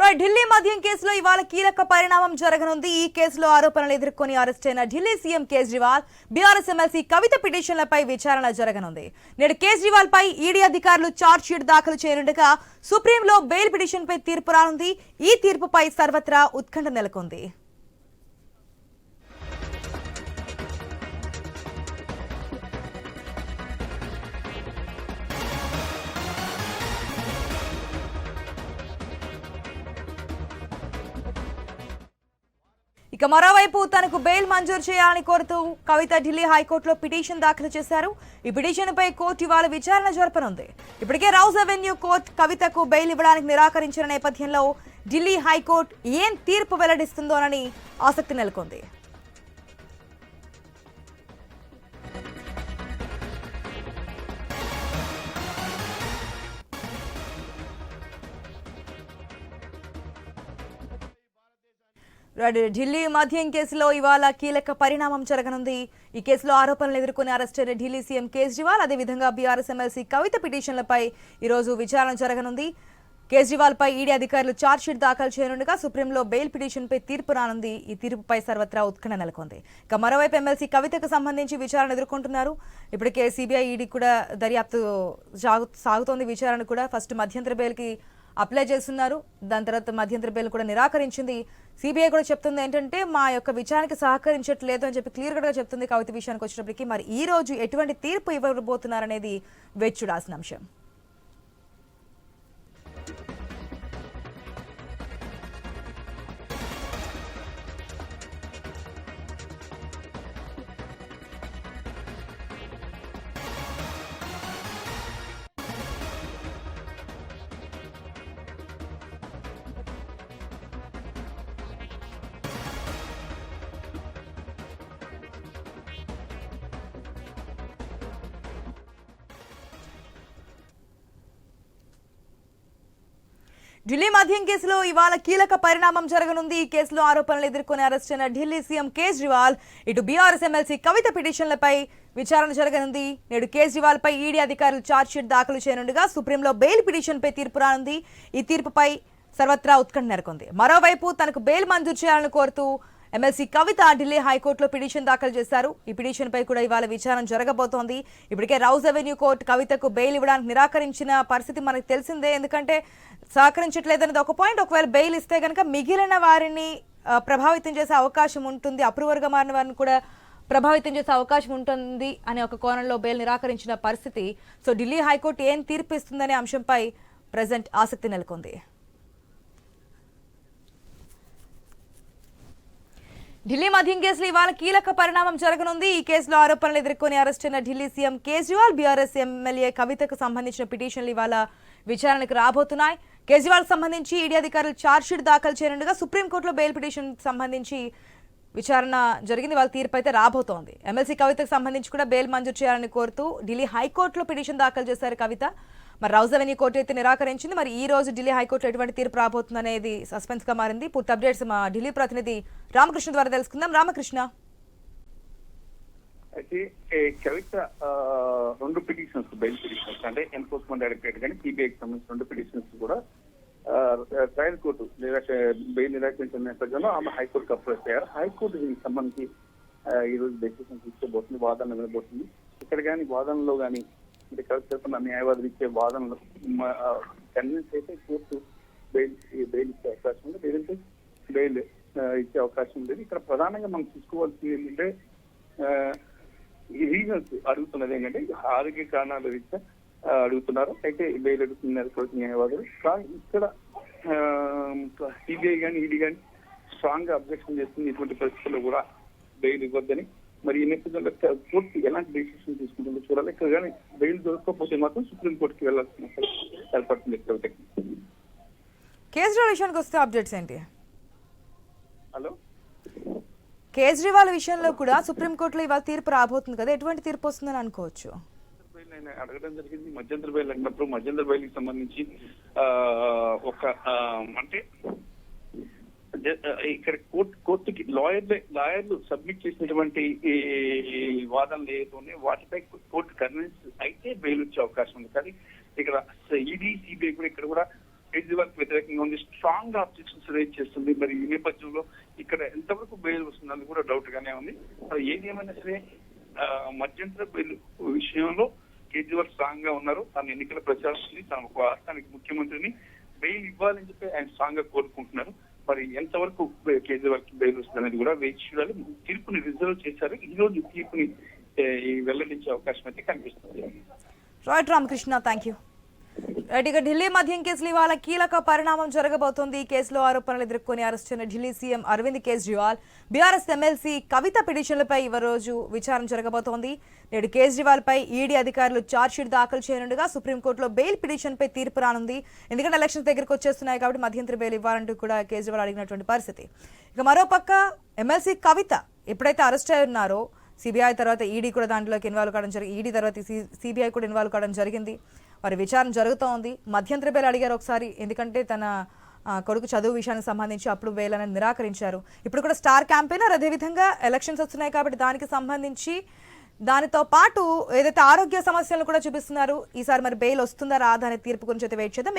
రాయ్ ఢిల్లీ మద్యం కేసులో ఇవాళ కీలక పరిణామం జరగనుంది. ఈ కేసులో ఆరోపణలు ఎదుర్కొని అరెస్ట్ అయిన Delhi CM Kejriwal BRS MLC Kavitha పిటిషన్లపై విచారణ జరగనుంది. నేడు కేజ్రీవాల్ పై ఈడీ అధికారులు ఛార్జ్ షీట్ దాఖలు చేయనుండగా సుప్రీంలో బెయిల్ పిటిషన్పై తీర్పు రానుంది. ఈ తీర్పుపై సర్వత్రా ఉత్కంఠ నెలకొంది. ఇక మరోవైపు తనకు బెయిల్ మంజూరు చేయాలని కోరుతూ కవిత ఢిల్లీ హైకోర్టులో పిటిషన్ దాఖలు చేశారు. ఈ పిటిషన్పై కోర్టు ఇవాళ విచారణ జరపనుంది. ఇప్పటికే రౌజ్ అవెన్యూ కోర్టు కవితకు బెయిల్ ఇవ్వడానికి నిరాకరించిన నేపథ్యంలో ఢిల్లీ హైకోర్టు ఏం తీర్పు వెల్లడిస్తుందోనని ఆసక్తి నెలకొంది. ఢిల్లీ మద్యం కేసులో ఇవాళ కీలక పరిణామం జరగనుంది. ఈ కేసులో ఆరోపణలు ఎదుర్కొని అరెస్ట్ అయిన ఢిల్లీ సీఎం కేజ్రీవాల్ అదేవిధంగా బీఆర్ఎస్ ఎమ్మెల్సీ కవిత పిటిషన్లపై ఈరోజు విచారణ జరగనుంది. కేజ్రీవాల్ పై ఈడీ అధికారులు ఛార్జ్షీట్ దాఖలు చేయనుండగా సుప్రీంలో బెయిల్ పిటిషన్పై తీర్పు రానుంది. ఈ తీర్పుపై సర్వత్రా ఉత్కంఠ నెలకొంది. ఇక మరోవైపు ఎమ్మెల్సీ కవితకు సంబంధించి విచారణ ఎదుర్కొంటున్నారు. ఇప్పటికే సిబిఐ ఈడీ కూడా దర్యాప్తు సాగు సాగుతోంది. విచారణ కూడా ఫస్ట్ మధ్యంతర బెయిల్కి అప్లై చేస్తున్నారు. దాని తర్వాత మధ్యంతర బెయిల్ కూడా నిరాకరించింది. సిబిఐ కూడా చెప్తుంది ఏంటంటే మా యొక్క విచారణకి సహకరించట్లేదు అని చెప్పి క్లియర్గా చెప్తుంది కవిత విషయానికి వచ్చినప్పటికీ మరి ఈ రోజు ఎటువంటి తీర్పు ఇవ్వబోతున్నారనేది వేచి చూడాల్సిన అంశం. ఢిల్లీ మద్యం కేసులో ఇవాళ కీలక పరిణామం జరగనుంది. ఈ కేసులో ఆరోపణలు ఎదుర్కొని అరెస్ట్ అయిన ఢిల్లీ సీఎం కేజ్రీవాల్ ఇటు బీఆర్ఎస్ ఎమ్మెల్సీ కవిత పిటిషన్లపై విచారణ జరగనుంది. నేడు కేజ్రీవాల్ పై ఈడీ అధికారులు ఛార్జ్షీట్ దాఖలు చేయనుండగా సుప్రీంలో బెయిల్ పిటిషన్పై తీర్పు రానుంది. ఈ తీర్పుపై సర్వత్రా ఉత్కంఠ నెలకొంది. మరోవైపు తనకు బెయిల్ మంజూరు చేయాలని కోరుతూ ఎమ్మెల్సీ కవిత ఢిల్లీ హైకోర్టులో పిటిషన్ దాఖలు చేశారు. ఈ పిటిషన్ పై కూడా ఇవాళ విచారణ జరగబోతోంది. ఇప్పటికే రౌజ్ అవెన్యూ కోర్టు కవితకు బెయిల్ ఇవ్వడానికి నిరాకరించిన పరిస్థితి మనకు తెలిసిందే. ఎందుకంటే సహకరించట్లేదనేది ఒక పాయింట్. ఒకవేళ బెయిల్ ఇస్తే కనుక మిగిలిన వారిని ప్రభావితం చేసే అవకాశం ఉంటుంది. అప్రూవర్గా మారిన వారిని కూడా ప్రభావితం చేసే అవకాశం ఉంటుంది అనే ఒక కోణంలో బెయిల్ నిరాకరించిన పరిస్థితి. సో ఢిల్లీ హైకోర్టు ఏం తీర్పిస్తుందనే అంశంపై ప్రజెంట్ ఆసక్తి నెలకొంది. ఢిల్లీ మధ్యం కేసులో ఇవాళ కీలక పరిణామం జరగనుంది. ఈ కేసులో ఆరోపణలు ఎదుర్కొని అరెస్ట్ అయిన Delhi CM Kejriwal BRS MLA కవితకు సంబంధించిన పిటిషన్లు ఇవాళ విచారణకు రాబోతున్నాయి. కేజ్రీవాల్ సంబంధించి ఈడీ అధికారులు ఛార్జ్షీట్ దాఖలు చేయనుండగా సుప్రీంకోర్టులో బెయిల్ పిటిషన్ సంబంధించి విచారణ జరిగింది. వాళ్ళ తీర్పు అయితే రాబోతోంది. ఎమ్మెల్సీ కవితకు సంబంధించి కూడా బెయిల్ మంజూరు చేయాలని కోరుతూ ఢిల్లీ హైకోర్టులో పిటిషన్ దాఖలు చేశారు కవిత. మరి రౌజ్ అవెన్యూ కోర్టు అయితే నిరాకరించింది. మరి ఈ రోజు ఢిల్లీ హైకోర్టులో ఎటువంటి తీర్పు రాబోతుంది అనేది సస్పెన్స్గా మారింది. పూర్తి అప్డేట్స్ మా ఢిల్లీ ప్రతినిధి రామకృష్ణ ద్వారా తెలుసుకుందాం. రామకృష్ణ. అయితే కవిత రెండు పిటిషన్స్ బెయిల్ పిటిషన్స్ అంటే ఎన్ఫోర్స్మెంట్ డైరెక్టరేట్ కానీ సిబిఐకి సంబంధించిన రెండు పిటిషన్స్ కూడా ట్రయల్ కోర్టు నిరాశ బెయిల్ నిరాకరించిన నేపథ్యంలో ఆమె హైకోర్టుకు అప్రోచ్ అయ్యారు. హైకోర్టు దీనికి సంబంధించి ఈ రోజు డెసిషన్ తీసుకోబోతుంది వాదన వినబోతుంది. ఇక్కడ కానీ వాదనలో కానీ అంటే కవిత న్యాయవాదులు ఇచ్చే వాదనలు కన్విన్స్ అయితే కోర్టు బెయిల్ బెయిల్ ఇచ్చే అవకాశం ఉంది. లేదంటే బెయిల్ ఇచ్చే అవకాశం లేదు ఇక్కడ ప్రధానంగా మనం చూసుకోవాల్సింది ఏంటంటే ఈ రీజన్స్ అడుగుతున్నది ఏంటంటే ఆరోగ్య కారణాల రీత్యా అడుగుతున్నారు. అయితే బెయిల్ అడుగుతున్నారు కోర్టు న్యాయవాదులు. కానీ ఇక్కడ సిబిఐ కానీ ఈడీ కానీ స్ట్రాంగ్గా అబ్జెక్షన్ చేస్తుంది ఇటువంటి పరిస్థితుల్లో కూడా బెయిల్ ఇవ్వద్దని మరి ఈ నేపథ్యంలో కోర్టు ఎలాంటి డెసిషన్ తీసుకుంటుందో చూడాలి. ఇక్కడ కానీ బెయిల్ దొరకకపోతే మాత్రం సుప్రీం కోర్టుకి వెళ్ళాల్సిన ఏర్పడుతుంది కవితకి కేజ్రీవాల్ విషయానికి వస్తే అప్డేట్స్ ఏంటి? హలో? కేజ్రీవాల్ విషయంలో కూడా సుప్రీంకోర్టులో ఇవాళ తీర్పు రాబోతుంది కదా. ఎటువంటి తీర్పు వస్తుందని అనుకోవచ్చు? అడగడం జరిగింది. మధ్యంతర బెయిల్ అడిగినప్పుడు మధ్యంతర బెయిల్కి సంబంధించి ఒక అంటే ఇక్కడ కోర్టు కోర్టుకి లాయర్లు లాయర్లు సబ్మిట్ చేసినటువంటి వాదనలు ఏదోనే వాటిపై కోర్టు కన్విన్స్ అయితే బెయిల్ వచ్చే అవకాశం ఉంది. కానీ ఇక్కడ ఈడీ సిబిఐ కూడా ఇక్కడ కూడా కేజ్రీవాల్ వ్యతిరేకంగా ఉంది. స్ట్రాంగ్ ఆబ్జెక్షన్స్ రేజ్ చేస్తుంది. మరి ఈ నేపథ్యంలో ఇక్కడ ఎంతవరకు బెయిల్ వస్తుందని కూడా డౌట్ గానే ఉంది. మరి ఏది ఏమైనా సరే మధ్యంతర బెయిల్ విషయంలో కేజ్రీవాల్ స్ట్రాంగ్గా ఉన్నారు. తన ఎన్నికల ప్రచారాన్ని తన ఒక రాష్ట్రానికి ముఖ్యమంత్రిని బెయిల్ ఇవ్వాలని చెప్పి ఆయన స్ట్రాంగ్గా కోరుకుంటున్నారు. మరి ఎంతవరకు కేజ్రీవాల్ బెయిల్ వస్తుంది అనేది కూడా వేచి చూడాలి. తీర్పుని రిజర్వ్ చేశారు. ఈ రోజు తీర్పుని వెల్లడించే అవకాశం అయితే కనిపిస్తుంది. రైట్ రామకృష్ణ థ్యాంక్ యూ ఇక ఢిల్లీ మద్యం కేసులు ఇవాళ కీలక పరిణామం జరగబోతోంది. ఈ కేసులో ఆరోపణలు ఎదుర్కొని అరెస్ట్ అయిన Delhi CM Arvind Kejriwal BRS MLC Kavitha పిటిషన్లపై రోజు విచారణ జరగబోతోంది. నేడు కేజ్రీవాల్ పై ఈడీ అధికారులు ఛార్జ్షీట్ దాఖలు చేయనుండగా సుప్రీంకోర్టులో బెయిల్ పిటిషన్ పై తీర్పు రానుంది. ఎందుకంటే ఎలక్షన్స్ దగ్గరకు వచ్చేస్తున్నాయి కాబట్టి మధ్యంతర బెయిల్ ఇవ్వాలంటూ కూడా కేజ్రీవాల్ అడిగినటువంటి పరిస్థితి. ఇక మరోపక్క ఎమ్మెల్సీ కవిత ఎప్పుడైతే అరెస్ట్ అయి ఉన్నారో సిబిఐ తర్వాత ఈడీ కూడా దాంట్లోకి ఇన్వాల్వ్ కావడం జరిగింది ఈడీ తర్వాత సిబిఐ కూడా ఇన్వాల్వ్ కావడం జరిగింది. వారి విచారణ జరుగుతూ ఉంది మధ్యంతర బెయిల్ అడిగారు ఒకసారి ఎందుకంటే తన ఆ, కొడుకు చదువు విషయానికి సంబంధించి అప్పుడు వేలని అనేది నిరాకరించారు. ఇప్పుడు కూడా స్టార్ క్యాంపెయినర్ అదేవిధంగా ఎలక్షన్స్ వస్తున్నాయి కాబట్టి దానికి సంబంధించి దానితో పాటు ఏదైతే ఆరోగ్య సమస్యలను కూడా చూపిస్తున్నారు ఈసారి మరి బెయిల్ వస్తుందా రాదా అనే తీర్పు గురించి అయితే వెయిట్ చేద్దాం.